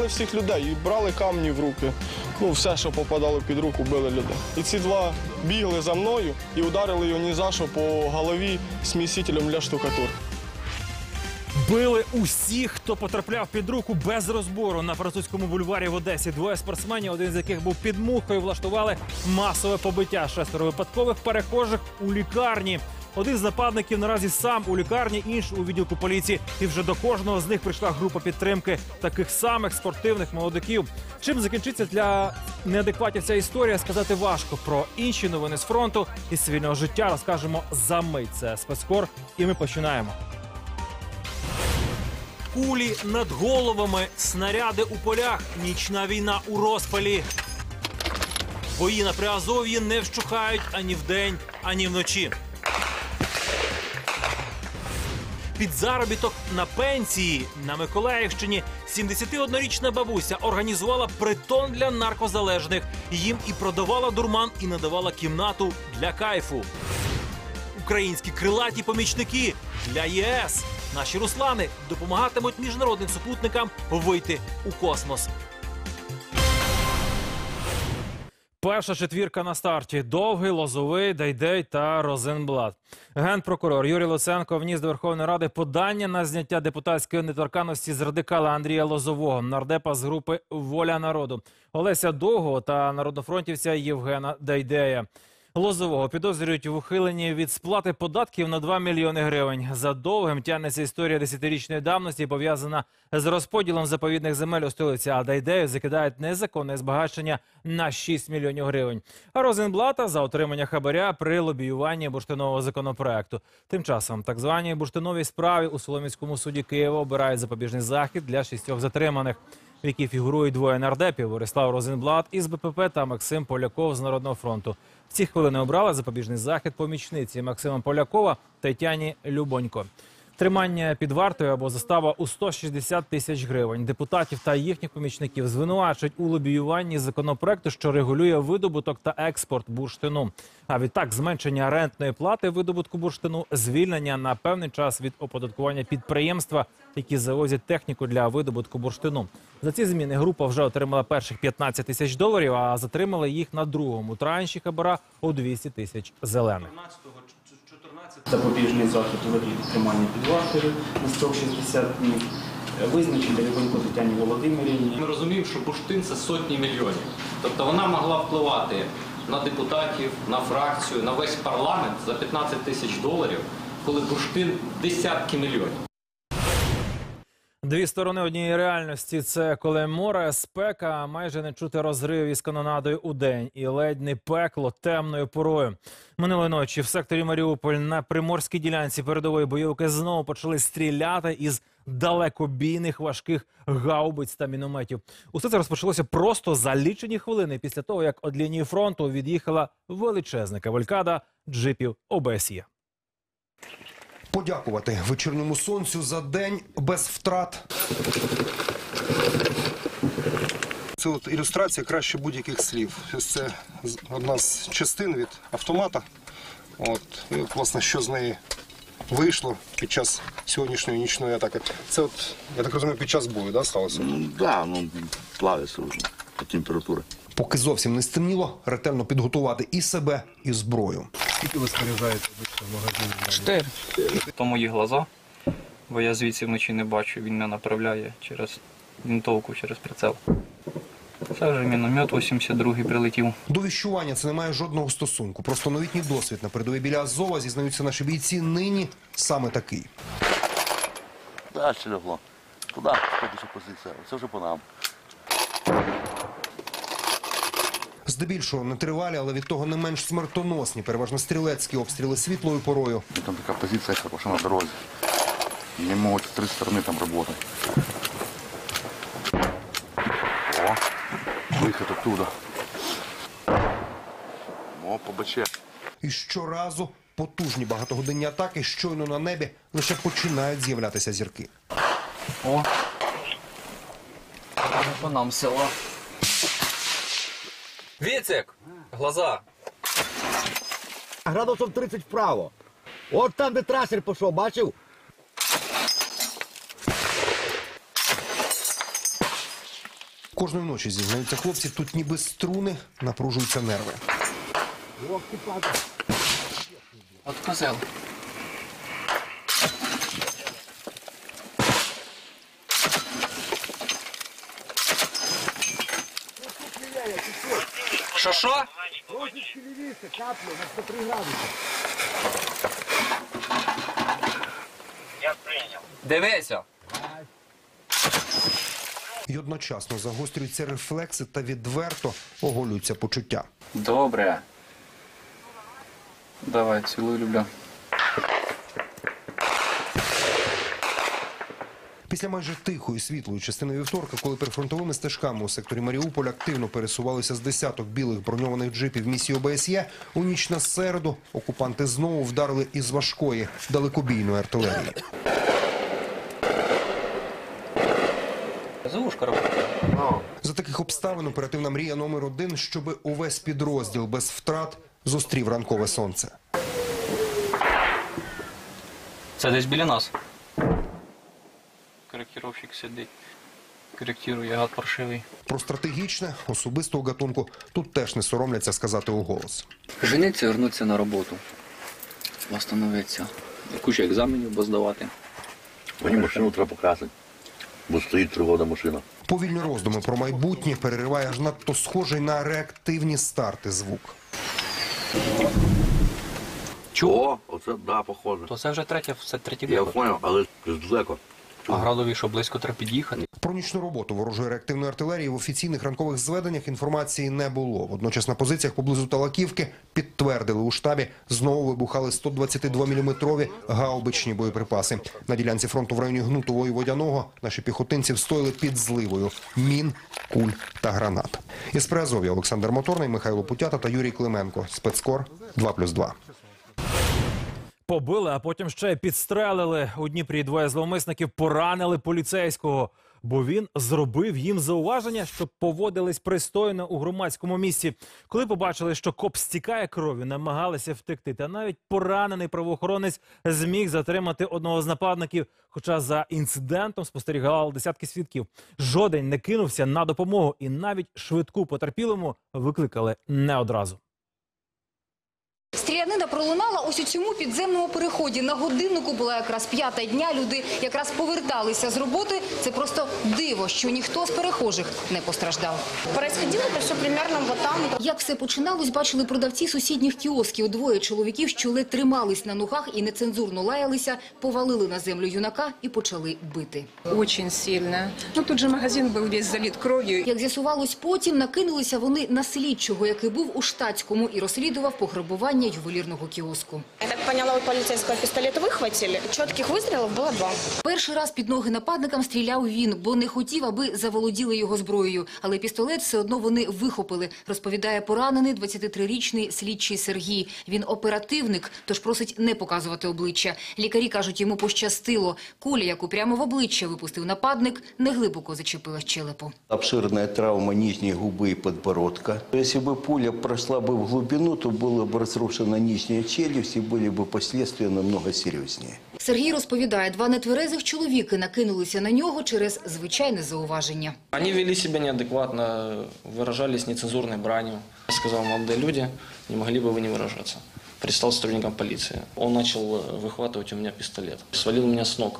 ганяли всіх людей і брали камні в руки. Ну, все, що попадало під руку, били людей. І ці два бігли за мною і ударили його ні за по голові смісителем для штукатур. Били усіх, хто потрапляв під руку без розбору на французькому бульварі в Одесі. Двоє спортсменів, один з яких був під мухою, влаштували масове побиття. Шестеро випадкових перехожих у лікарні. Один з нападників наразі сам у лікарні, інший у відділку поліції. І вже до кожного з них прийшла група підтримки таких самих спортивних молодиків. Чим закінчиться для неадекватів ця історія, сказати важко. Про інші новини з фронту і цивільного життя розкажемо за мить. Це спецкор, і ми починаємо. Кулі над головами, снаряди у полях, нічна війна у розпалі. Бої на Приазов'ї не вщухають ані вдень, ані вночі. Під заробіток на пенсії на Миколаївщині 71-річна бабуся організувала притон для наркозалежних. Їм і продавала дурман, і надавала кімнату для кайфу. Українські крилаті помічники для ЄС. Наші руслани допомагатимуть міжнародним супутникам вийти у космос. Перша четвірка на старті: довгий, лозовий, Дайдей та Розенблат. Генпрокурор Юрій Луценко вніс до Верховної Ради подання на зняття депутатської недоторканності з радикала Андрія Лозового, нардепа з групи Воля народу, Олеся Довго та народнофронтівця Євгена Дайдея. Лозового підозрюють в ухиленні від сплати податків на 2 мільйони гривень. За довгим тягнеться історія десятирічної давності, пов'язана з розподілом заповідних земель у столиці. А Дайдею закидають незаконне збагачення на 6 мільйонів гривень. А Розенблата за отримання хабаря при лобіюванні бурштинового законопроекту. Тим часом так званій бурштиновій справі у Солом'янському суді Києва обирають запобіжний захід для шістьох затриманих в якій фігурують двоє нардепів Борислав Розенблат із БПП та Максим Поляков з Народного фронту. В ці хвилини обрали запобіжний захід помічниці Максима Полякова Тетяні Любонько. Тримання під вартою або застава у 160 тисяч гривень. Депутатів та їхніх помічників звинувачують у лобіюванні законопроекту, що регулює видобуток та експорт бурштину. А відтак зменшення рентної плати видобутку бурштину, звільнення на певний час від оподаткування підприємства, які завозять техніку для видобутку бурштину. За ці зміни група вже отримала перших 15 тисяч доларів, а затримали їх на другому транші хабара у 200 тисяч зелених. Запобіжний захід у вигляді тримання під вартою на строк 60 днів. Визначити Рибонько Тетяні Володимирівні. Ми розуміємо, що бурштин це сотні мільйонів. Тобто вона могла впливати на депутатів, на фракцію, на весь парламент за 15 тисяч доларів, коли бурштин десятки мільйонів. Дві сторони однієї реальності це коли море, спека, майже не чути розрив із канонадою у день і ледь не пекло темною порою. Минулої ночі в секторі Маріуполь на приморській ділянці передової бойовки знову почали стріляти із далекобійних важких гаубиць та мінометів. Усе це розпочалося просто за лічені хвилини після того, як від лінії фронту від'їхала величезна кавалькада джипів ОБСЄ. Подякувати вечірньому сонцю за день без втрат. Це от ілюстрація краще будь-яких слів. Це одна з частин від автомата. От, і от, власне, що з неї вийшло під час сьогоднішньої нічної атаки. Це от, я так розумію, під час бою, да, сталося? Ну да, ну плавится уже от температуры. Поки зовсім не стемніло, ретельно підготувати і себе, і зброю. Скільки ви споряджаєте? Чотири. То мої глаза, бо я звідси вночі не бачу, він мене направляє через вінтовку, через прицел. Це вже міномет 82-й прилетів. До віщування це не має жодного стосунку. Просто новітній досвід на передовій біля Азова зізнаються наші бійці. Нині саме такий. Дальше лягло. Куда? Поки що позиція. Це вже по нам. Здебільшого нетривалі, але від того не менш смертоносні, переважно стрілецькі обстріли світлою порою. Там така позиція хороша на дорозі. Не можуть з три сторони там працювати. О, вихід оттуда. О, побаче. І щоразу потужні багатогодинні атаки щойно на небі лише починають з'являтися зірки. О! По нам села. Віцик! Глаза! градусом 30 вправо. От там, де трасер пішов, бачив? Кожної ночі зізнаються хлопці, тут ніби струни напружуються нерви. От козел. Що що? Дивися. І одночасно загострюються рефлекси та відверто оголюються почуття. Добре. Давай, цілую, люблю. Після майже тихої світлої частини вівторка, коли прифронтовими стежками у секторі Маріуполь активно пересувалися з десяток білих броньованих джипів місії ОБСЄ, у ніч на середу окупанти знову вдарили із важкої далекобійної артилерії. За. За таких обставин оперативна мрія номер один, щоби увесь підрозділ без втрат зустрів ранкове сонце. Це десь біля нас. Коректировщик сидить. Коректирує гад паршивий. Про стратегічне особистого гатунку тут теж не соромляться сказати уголос. Жениться, вернуться на роботу. Восстановиться. Куча екзаменів бо здавати. Мені машину треба покрасити, бо стоїть три роки машина. Повільні роздуми про майбутнє перериває аж надто схожий на реактивні старти звук. О, оце да, похоже. То це вже третя, це третій Я випадок. але далеко. А градові, що близько треба під'їхати. Про нічну роботу ворожої реактивної артилерії в офіційних ранкових зведеннях інформації не було. Водночас на позиціях поблизу Талаківки підтвердили у штабі знову вибухали 122 мм гаубичні боєприпаси. На ділянці фронту в районі Гнутового і Водяного наші піхотинці встояли під зливою мін, куль та гранат. Із Приазов'я Олександр Моторний, Михайло Путята та Юрій Клименко. Спецкор 2+,2. Побили, а потім ще підстрелили. У Дніпрі двоє зловмисників поранили поліцейського, бо він зробив їм зауваження, щоб поводились пристойно у громадському місці. Коли побачили, що коп стікає кров'ю, намагалися втекти. Та навіть поранений правоохоронець зміг затримати одного з нападників. Хоча за інцидентом спостерігали десятки свідків. Жоден не кинувся на допомогу, і навіть швидку потерпілому викликали не одразу. Стрілянина пролунала ось у цьому підземному переході. На годиннику була якраз п'ята дня. Люди якраз поверталися з роботи. Це просто диво, що ніхто з перехожих не постраждав. Происходило это все примерно вот там. Як все починалось, бачили продавці сусідніх кіосків. Двоє чоловіків, що ледь тримались на ногах і нецензурно лаялися, повалили на землю юнака і почали бити. Очень сильно. Ну, тут же магазин был весь залит кровью. Як з'ясувалось потім, накинулися вони на слідчого, який був у штатському і розслідував пограбування ювелірного кіоску. Я так поняла, у полицейского пистолет выхватили. Четких выстрелов было два. Перший раз під ноги нападникам стріляв він, бо не хотів, аби заволоділи його зброєю. Але пістолет все одно вони вихопили, розповідає поранений 23-річний слідчий Сергій. Він оперативник, тож просить не показувати обличчя. Лікарі кажуть, йому пощастило. Куля, яку прямо в обличчя випустив нападник, неглибоко зачепила щелепу. Обширная травма нижней губы и подбородка. Если бы пуля прошла бы в глубину, то была бы разрушена нижняя челюсть и были бы последствия намного серьезнее. Сергій розповідає, два нетверезих чоловіки накинулися на нього через звичайне зауваження. Они вели себя неадекватно, выражались нецензурной бранью. Я сказал, молодые люди, не могли бы вы не выражаться. Предстал сотрудником полиции. Он начал э, выхватывать у меня пистолет. Свалил меня с ног.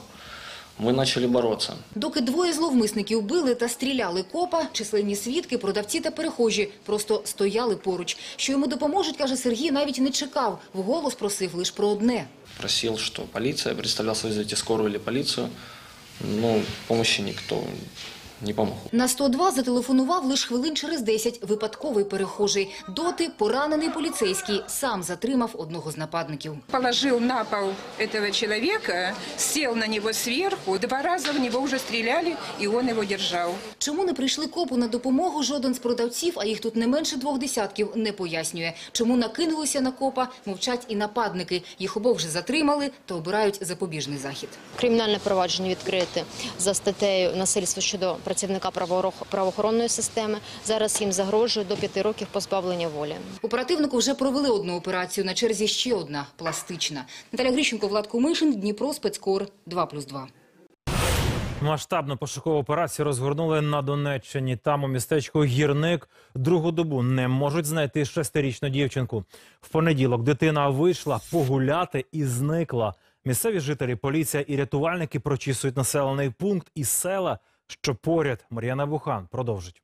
Мы почали боротися. Доки двоє зловмисників били та стріляли копа, численні свідки, продавці та перехожі просто стояли поруч. Що йому допоможуть, каже Сергій, навіть не чекав. Вголос просив лише про одне. Просив, що поліція представляв вызвать скорую или поліцію. Ну, допомоги никто не помог. На 102 зателефонував лише хвилин через 10 випадковий перехожий. Доти поранений поліцейський сам затримав одного з нападників. Положил на пол этого человека, сел на него сверху. Два раза в него уже стреляли, и он его держал. Чому не прийшли копу на допомогу, жоден з продавців, а їх тут не менше двох десятків, не пояснює. Чому накинулися на копа, мовчать і нападники. Їх обох вже затримали та обирають запобіжний захід. Кримінальне провадження відкрите за статтею насильство щодо працівника правоохоронної системи. Зараз їм загрожує до п'яти років позбавлення волі. Оперативнику вже провели одну операцію, на черзі ще одна – пластична. Наталя Грищенко, Влад Кумишин, Дніпро, спецкор 2+,2. Масштабну пошукову операцію розгорнули на Донеччині. Там у містечку Гірник другу добу не можуть знайти шестирічну дівчинку. В понеділок дитина вийшла погуляти і зникла. Місцеві жителі, поліція і рятувальники прочісують населений пункт і села, що поряд. Мар'яна Бухан продовжить.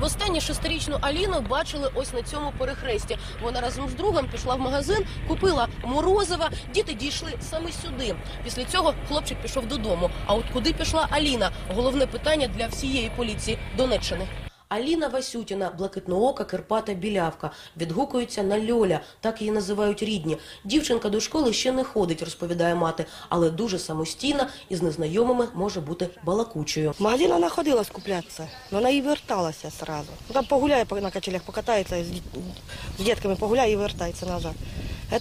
Востаннє шестирічну Аліну бачили ось на цьому перехресті. Вона разом з другом пішла в магазин, купила морозива. Діти дійшли саме сюди. Після цього хлопчик пішов додому. А от куди пішла Аліна? Головне питання для всієї поліції Донеччини. Аліна Васютіна, блакитноока, Карпата Білявка. Відгукується на Льоля, так її називають рідні. Дівчинка до школи ще не ходить, розповідає мати, але дуже самостійна і з незнайомими може бути балакучою. В магазин вона ходила скуплятися, але вона і верталася одразу. Там погуляє по- на качелях, покатається, з, з дітками погуляє і вертається назад.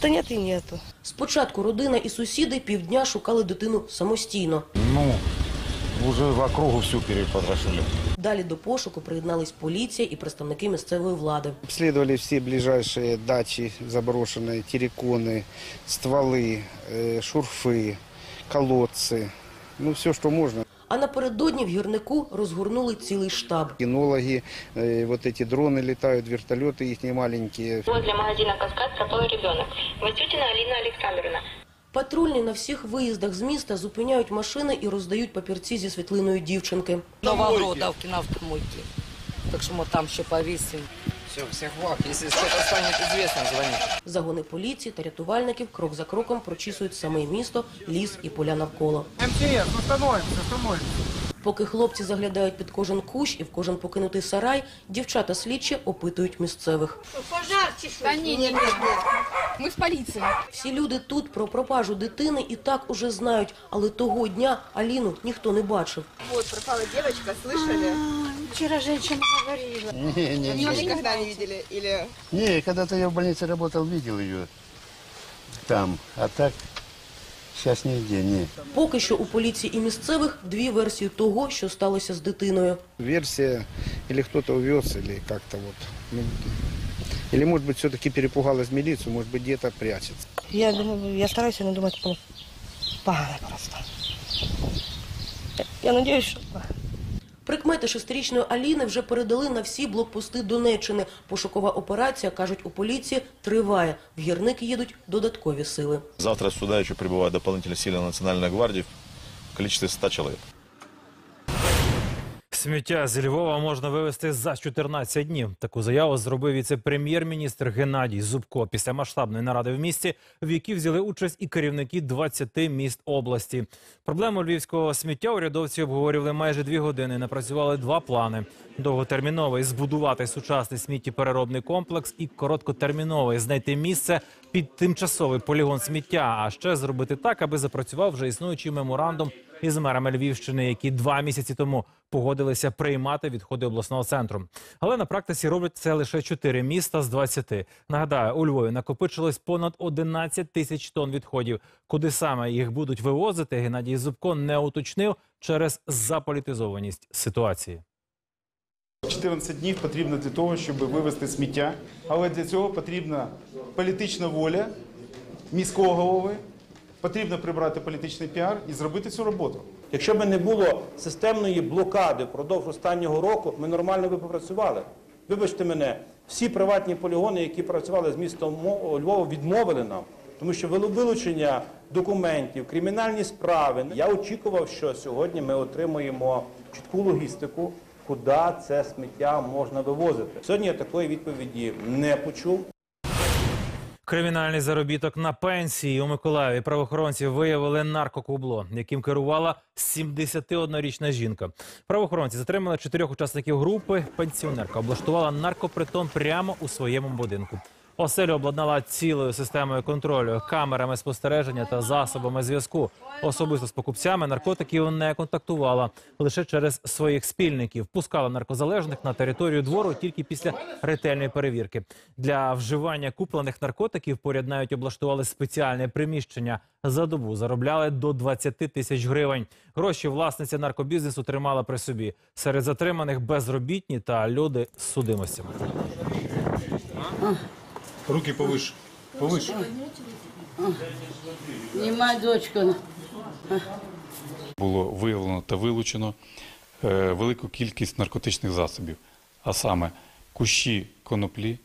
Це нет і нету. Спочатку родина і сусіди півдня шукали дитину самостійно. Ну, уже в округу всю перепотрошили. Далі до пошуку приєднались поліція і представники місцевої влади. Обследовали все ближайшие дачи заброшенные, терриконы, стволы, э, шурфы, колодцы. Ну, все, что можно. А напередодні в гірнику розгорнули цілий штаб. Кинологи, э, вот эти дроны летают, вертолеты их маленькие. Возле магазина «Каскад» пропал ребенок. Васютина Алина Александровна. Патрульні на всіх виїздах з міста зупиняють машини і роздають папірці зі світлиною дівчинки. Новогродовки на автомойке. Так що ми там ще повісимо. Все, всех благ. Если что-то станет известно. Загони поліції та рятувальників крок за кроком прочісують саме місто, ліс і поля навколо. МЧС, становимося, остановимся. Поки хлопці заглядають під кожен кущ і в кожен покинутий сарай, дівчата слідчі опитують місцевих. Пожар Да не, не, не. Мы с полицией. Всі люди тут про пропажу дитини і так уже знають, але того дня Аліну ніхто не бачив. Вот, пропала девочка, слышали? Вчера женщина говорила. Не, не, Ее не. никогда не видели? Или... Не, когда-то я в больнице работал, видел ее там. А так, сейчас нигде, ні. Поки що у поліції і місцевих дві версії того, що сталося з дитиною. Версія, або хтось увез, або як-то от. ну, Или, может быть, все-таки перепугалась милицию, может быть, где-то прячется. Я, думаю, я стараюся не думати по- погано просто. Я сподіваюся, що Прикмети шестирічної Аліни вже передали на всі блокпости Донеччини. Пошукова операція, кажуть у поліції, триває. В гірник їдуть додаткові сили. Завтра сюда еще прибывают дополнительные силы Национальной гвардии в количестве 100 человек. Сміття зі Львова можна вивезти за 14 днів. Таку заяву зробив віце-прем'єр-міністр Геннадій Зубко після масштабної наради в місті, в якій взяли участь і керівники 20 міст області. Проблему львівського сміття урядовці обговорювали майже дві години. Напрацювали два плани: довготерміновий збудувати сучасний сміттєпереробний комплекс і короткотерміновий знайти місце під тимчасовий полігон сміття. А ще зробити так, аби запрацював вже існуючий меморандум із мерами Львівщини, які два місяці тому погодилися приймати відходи обласного центру. Але на практиці роблять це лише 4 міста з 20. Нагадаю, у Львові накопичилось понад 11 тисяч тонн відходів. Куди саме їх будуть вивозити, Геннадій Зубко не уточнив через заполітизованість ситуації. 14 днів потрібно для того, щоб вивезти сміття, але для цього потрібна політична воля міського голови, потрібно прибрати політичний піар і зробити цю роботу. Якщо б не було системної блокади впродовж останнього року, ми нормально би попрацювали. Вибачте мене, всі приватні полігони, які працювали з містом Львова, відмовили нам, тому що вилу- вилучення документів, кримінальні справи. Я очікував, що сьогодні ми отримуємо чітку логістику, куди це сміття можна вивозити. Сьогодні я такої відповіді не почув. Кримінальний заробіток на пенсії у Миколаєві правоохоронці виявили наркокубло, яким керувала 71-річна жінка. Правоохоронці затримали чотирьох учасників групи. Пенсіонерка облаштувала наркопритон прямо у своєму будинку. Оселю обладнала цілою системою контролю, камерами спостереження та засобами зв'язку. Особисто з покупцями наркотиків не контактувала лише через своїх спільників. Пускала наркозалежних на територію двору тільки після ретельної перевірки. Для вживання куплених наркотиків поряд навіть облаштували спеціальне приміщення. За добу заробляли до 20 тисяч гривень. Гроші власниця наркобізнесу тримала при собі. Серед затриманих безробітні та люди з судимостями. Руки повише. Повише. Снимай дочку. було виявлено та вилучено е, велику кількість наркотичних засобів, а саме кущі коноплі,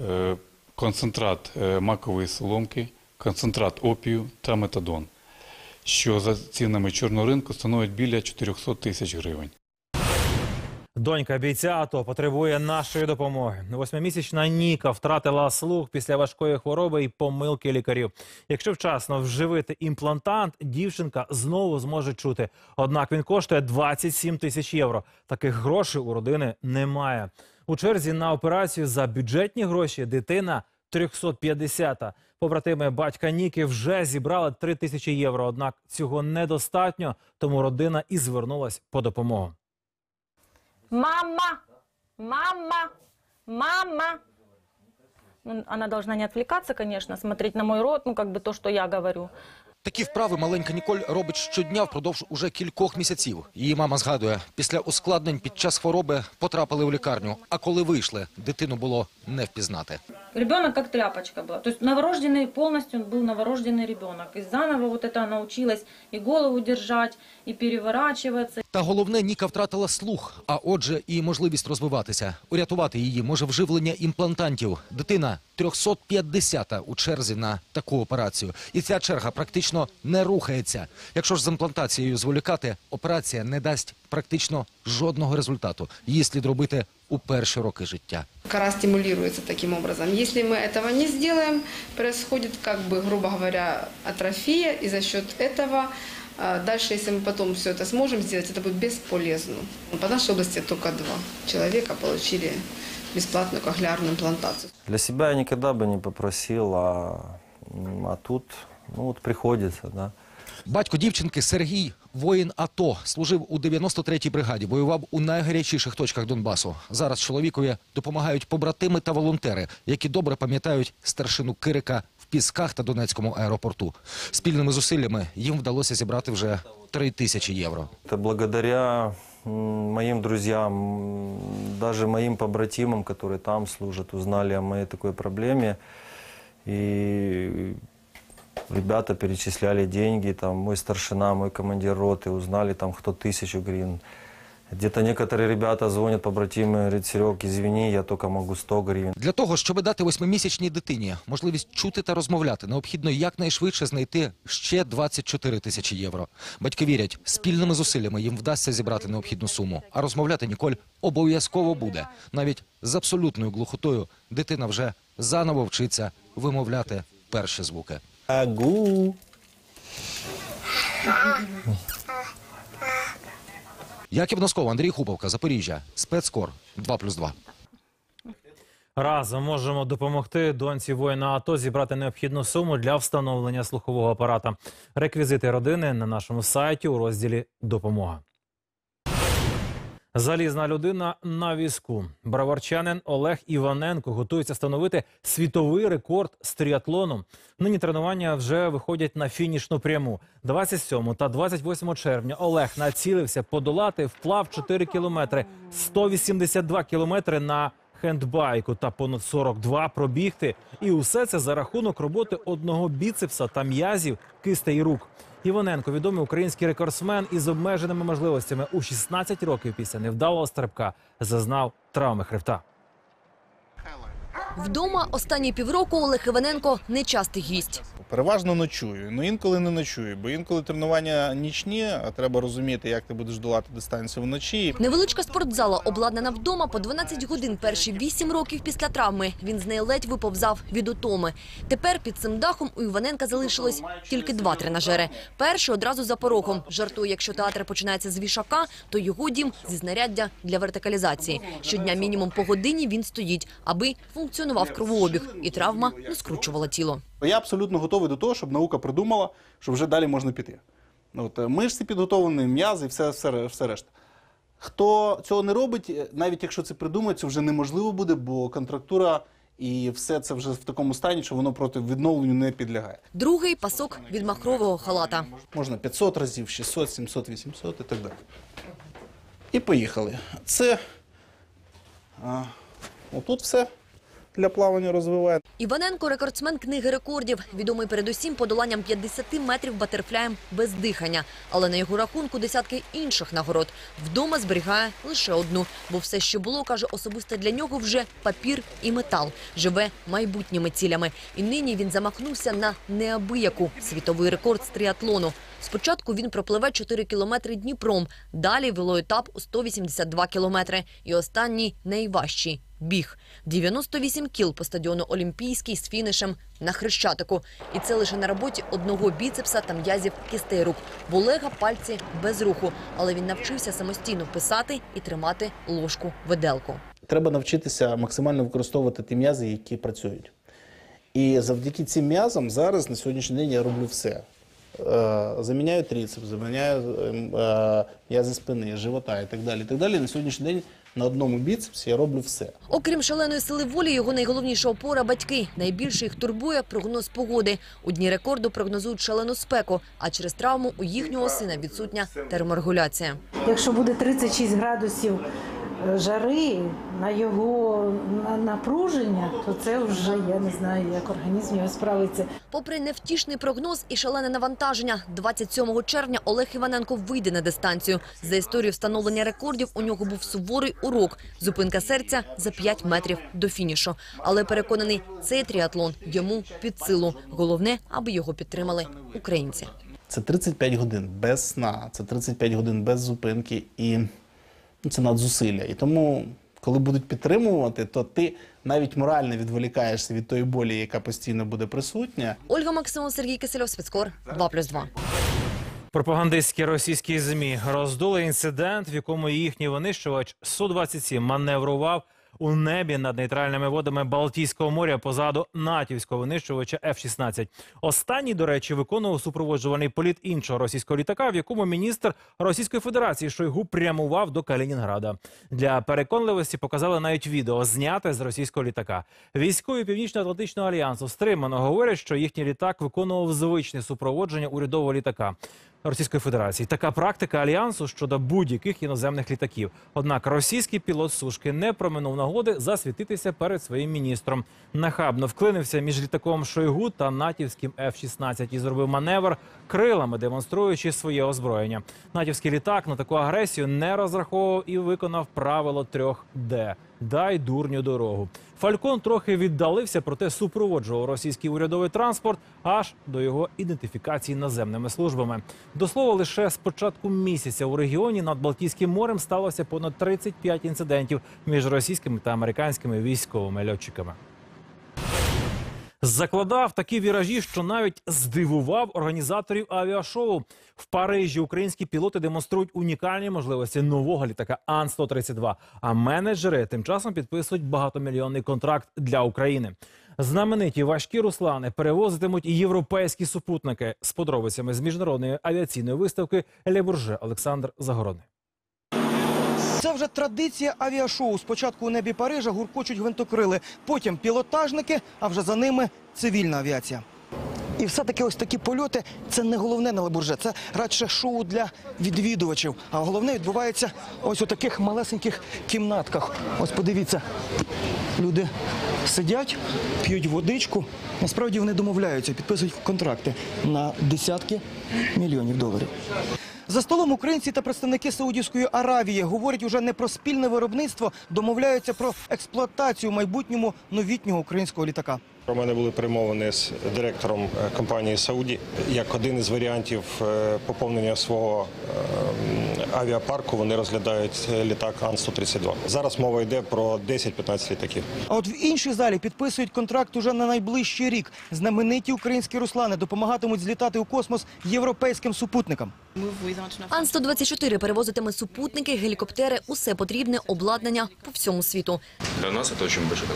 е, концентрат е, макової соломки, концентрат опію та метадон, що за цінами чорного ринку становить біля 400 тисяч гривень. Донька бійця АТО потребує нашої допомоги. Восьмимісячна Ніка втратила слух після важкої хвороби і помилки лікарів. Якщо вчасно вживити імплантант, дівчинка знову зможе чути. Однак він коштує 27 тисяч євро. Таких грошей у родини немає. У черзі на операцію за бюджетні гроші дитина 350-та. Побратими батька Ніки вже зібрали 3 тисячі євро. Однак цього недостатньо, тому родина і звернулась по допомогу. Мама! Мама! Мама! Ну, Она должна не отвлекаться, конечно, смотреть на мой рот, ну, как бы то, что я говорю. Такі вправи маленька Ніколь робить щодня впродовж уже кількох місяців. Її мама згадує, після ускладнень під час хвороби потрапили в лікарню. А коли вийшли, дитину було не впізнати. Ребенок как тряпочка была. То есть новорожденный, полностью он был новорожденный ребенок. И заново вот это она училась и голову держать, и переворачиваться. Та головне, Ніка втратила слух, а отже, і можливість розвиватися. Урятувати її може вживлення імплантантів. Дитина 350-та у черзі на таку операцію. І ця черга практично не рухається. Якщо ж з імплантацією зволікати, операція не дасть практично жодного результату. Її слід робити у перші роки життя. Кора стимулируется таким образом. Если мы этого не сделаем, происходит, как бы, грубо говоря, атрофия, и за счет этого а, дальше, если мы потом все это сможем сделать, это будет бесполезно. По нашей области только два человека получили бесплатную кохлеарную имплантацию. Для себя я никогда бы не попросил, а, м, а тут, ну вот приходится, да. Батько дівчинки Сергій, воїн АТО, служив у 93-й бригаді, воював у найгарячіших точках Донбасу. Зараз чоловікові допомагають побратими та волонтери, які добре пам'ятають старшину Кирика в Пісках та Донецькому аеропорту. Спільними зусиллями їм вдалося зібрати вже 3 тисячі євро. Это благодаря м, моим друзьям, м, даже моим побратимам, которые там служат, узнали о моей такой проблеме. И ребята перечисляли деньги, там мой старшина, мой командир роты, узнали там кто тысячу гривен. Где-то некоторые ребята звонят побратимы, говорят, Серег, извини, я только могу 100 гривен. Для того, щоб дати восьмимісячній дитині можливість чути та розмовляти, необхідно якнайшвидше знайти ще 24 тисячі євро. Батьки вірять, спільними зусиллями їм вдасться зібрати необхідну суму. А розмовляти Ніколь обов'язково буде. Навіть з абсолютною глухотою дитина вже заново вчиться вимовляти перші звуки. Агу. Яків Носков, Андрій Хуповка, Запоріжжя, спецкор 2+,2. Разом можемо допомогти доньці воїна АТО зібрати необхідну суму для встановлення слухового апарата. Реквізити родини на нашому сайті у розділі Допомога. Залізна людина на візку. Браварчанин Олег Іваненко готується встановити світовий рекорд з тріатлону. Нині тренування вже виходять на фінішну пряму. 27 та 28 червня Олег націлився подолати вплав 4 кілометри, 182 кілометри на хендбайку та понад 42 пробігти. І усе це за рахунок роботи одного біцепса та м'язів, кистей рук. Іваненко відомий український рекордсмен із обмеженими можливостями у 16 років після невдалого стрибка зазнав травми хребта. Вдома останні півроку Олег Іваненко нечастий гість. Переважно ночую, ну інколи не ночую, бо інколи тренування нічні, а треба розуміти, як ти будеш долати дистанцію вночі. Невеличка спортзала обладнана вдома по 12 годин перші 8 років після травми. Він з неї ледь виповзав від утоми. Тепер під цим дахом у Іваненка залишилось тільки два тренажери. Перший одразу за порогом. Жартує, якщо театр починається з вішака, то його дім зі знаряддя для вертикалізації. Щодня мінімум по годині він стоїть, аби функціонував кровообіг і травма не скручувала тіло. Я абсолютно готовий до того, щоб наука придумала, що вже далі можна піти. От, е, мишці підготовлені, м'язи, все, все, все решта. Хто цього не робить, е, навіть якщо це придумається, вже неможливо буде, бо контрактура і все це вже в такому стані, що воно проти відновленню не підлягає. Другий пасок від махрового халата. Можна 500 разів, 600, 700, 800 і так далі. І поїхали. Це а, отут все. Для плавання розвиває. Іваненко – рекордсмен книги рекордів, відомий передусім подоланням 50 метрів батерфляєм без дихання. Але на його рахунку десятки інших нагород. Вдома зберігає лише одну, бо все, що було, каже, особисто для нього вже папір і метал. Живе майбутніми цілями. І нині він замахнувся на неабияку світовий рекорд з тріатлону. Спочатку він пропливе 4 кілометри Дніпром, далі велоетап у 182 кілометри. І останній найважчий – біг. 98 кіл по стадіону Олімпійський з фінішем на Хрещатику. І це лише на роботі одного біцепса та м'язів кістей рук. В Олега пальці без руху, але він навчився самостійно писати і тримати ложку-виделку. Треба навчитися максимально використовувати ті м'язи, які працюють. І завдяки цим м'язам зараз на сьогоднішній день я роблю все. Е, Заміняю трицеп, заміняю ем, е, м'язи спини, живота і так далі. І так далі. На сьогоднішній день на одному біцепсі я роблю все. Окрім шаленої сили волі, його найголовніша опора – батьки. Найбільше їх турбує прогноз погоди. У дні рекорду прогнозують шалену спеку, а через травму у їхнього сина відсутня терморегуляція. Якщо буде 36 градусів жари на його напруження, то це вже я не знаю, як організм його справиться. Попри невтішний прогноз і шалене навантаження, 27 червня Олег Іваненко вийде на дистанцію. За історію встановлення рекордів у нього був суворий урок – зупинка серця за 5 метрів до фінішу. Але переконаний, цей тріатлон йому під силу. Головне, аби його підтримали українці. Це 35 годин без сна, це 35 годин без зупинки і це надзусилля. І тому, коли будуть підтримувати, то ти навіть морально відволікаєшся від тої болі, яка постійно буде присутня. Ольга Максимов, Сергій Кисельов, спецкор 2+,2. Пропагандистські російські змі роздули інцидент, в якому їхній винищувач Су-27 маневрував у небі над нейтральними водами Балтійського моря позаду натівського винищувача F-16. Останній, до речі, виконував супроводжувальний політ іншого російського літака, в якому міністр Російської Федерації Шойгу прямував до Калінінграда. Для переконливості показали навіть відео, зняте з російського літака. Військові Північно-Атлантичного альянсу стримано говорять, що їхній літак виконував звичне супроводження урядового літака. Російської Федерації така практика альянсу щодо будь-яких іноземних літаків. Однак російський пілот сушки не проминув нагоди засвітитися перед своїм міністром. Нахабно вклинився між літаком Шойгу та натівським F-16 і зробив маневр крилами, демонструючи своє озброєння. Натівський літак на таку агресію не розраховував і виконав правило трьох Д. Дай дурню дорогу. Фалькон трохи віддалився, проте супроводжував російський урядовий транспорт аж до його ідентифікації наземними службами. До слова, лише з початку місяця у регіоні над Балтійським морем сталося понад 35 інцидентів між російськими та американськими військовими льотчиками. Закладав такі віражі, що навіть здивував організаторів авіашоу. В Парижі українські пілоти демонструють унікальні можливості нового літака Ан-132, а менеджери тим часом підписують багатомільйонний контракт для України. Знамениті важкі руслани перевозитимуть і європейські супутники з подробицями з міжнародної авіаційної виставки Ле Бурже Олександр Загородний. Це вже традиція авіашоу. Спочатку у небі Парижа гуркочуть гвинтокрили, потім пілотажники, а вже за ними цивільна авіація. І все-таки ось такі польоти це не головне на Лебурже, це радше шоу для відвідувачів. А головне відбувається ось у таких малесеньких кімнатках. Ось подивіться, люди сидять, п'ють водичку. Насправді вони домовляються, підписують контракти на десятки мільйонів доларів. За столом українці та представники Саудівської Аравії говорять уже не про спільне виробництво, домовляються про експлуатацію в майбутньому новітнього українського літака. У мене були перемовини з директором е, компанії Сауді як один із варіантів е, поповнення свого е, авіапарку. Вони розглядають е, літак Ан-132. Зараз мова йде про 10-15 літаків. А от в іншій залі підписують контракт уже на найближчий рік. Знамениті українські руслани допомагатимуть злітати у космос європейським супутникам. Ан-124 перевозитиме супутники, гелікоптери, усе потрібне обладнання по всьому світу. Для нас это очень большой.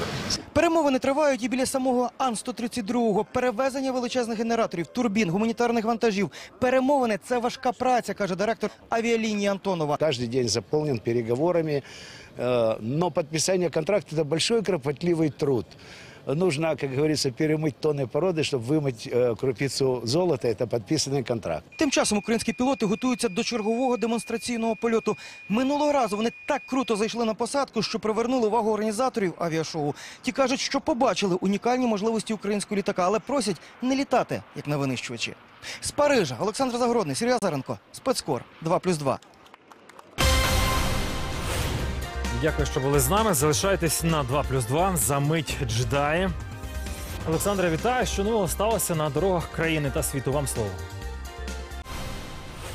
Перемовини тривають і біля самого Ан-132. Перевезення величезних генераторів, турбін, гуманітарних вантажів. Перемовини – це важка праця, каже директор авіалінії Антонова. Каждый день заполнен переговорами, э, но подписание контракта – это большой кропотливый труд. нужно, как говорится, перемыть тонны породы, чтобы вымыть э, крупицу золота. Это подписанный контракт. Тим часом українські пілоти готуються до чергового демонстраційного польоту. Минулого разу вони так круто зайшли на посадку, що привернули увагу організаторів авіашоу. Ті кажуть, що побачили унікальні можливості українського літака, але просять не літати, як на винищувачі. З Парижа Олександр Загородний, Сергій Азаренко, спецкор 2+,2. Дякую, що були з нами. Залишайтесь на 2 плюс 2. За мить джедаї. Олександра, вітаю. Що нового сталося на дорогах країни та світу? Вам слово.